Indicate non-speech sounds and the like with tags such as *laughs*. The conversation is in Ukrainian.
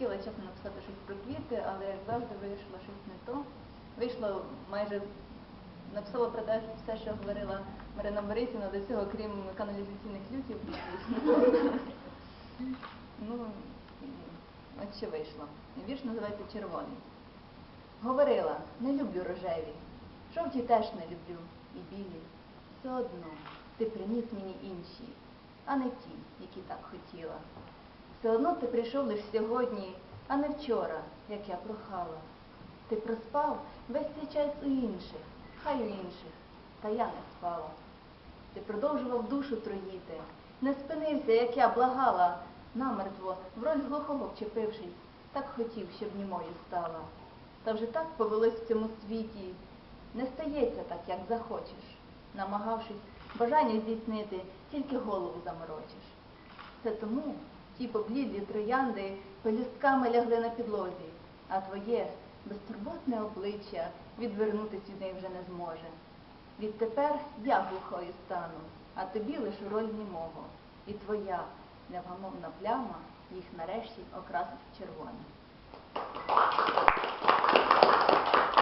Хотіла чесно написати щось про квіти, але як завжди вийшло щось не то. Вийшло майже написала про те, все, що говорила Марина Борисівна до цього, крім каналізаційних лютів. *laughs* ну, от що вийшло. Вірш називається Червоний. Говорила, не люблю рожеві, жовті теж не люблю, і білі. Все одно ти приніс мені інші, а не ті, які так хотіла. Все одно ти прийшов лиш сьогодні, а не вчора, як я прохала. Ти проспав весь цей час у інших, хай у інших, та я не спала. Ти продовжував душу троїти, не спинився, як я благала, намертво, в роль глухого вчепившись, так хотів, щоб німою стала. Та вже так повелось в цьому світі, не стається так, як захочеш, намагавшись бажання здійснити, тільки голову заморочиш. Це тому ті поблідлі троянди пелюстками лягли на підлозі, а твоє безтурботне обличчя відвернутись від неї вже не зможе. Відтепер я глухою стану, а тобі лиш роль німого, і твоя невгамовна пляма їх нарешті окрасить в червоне.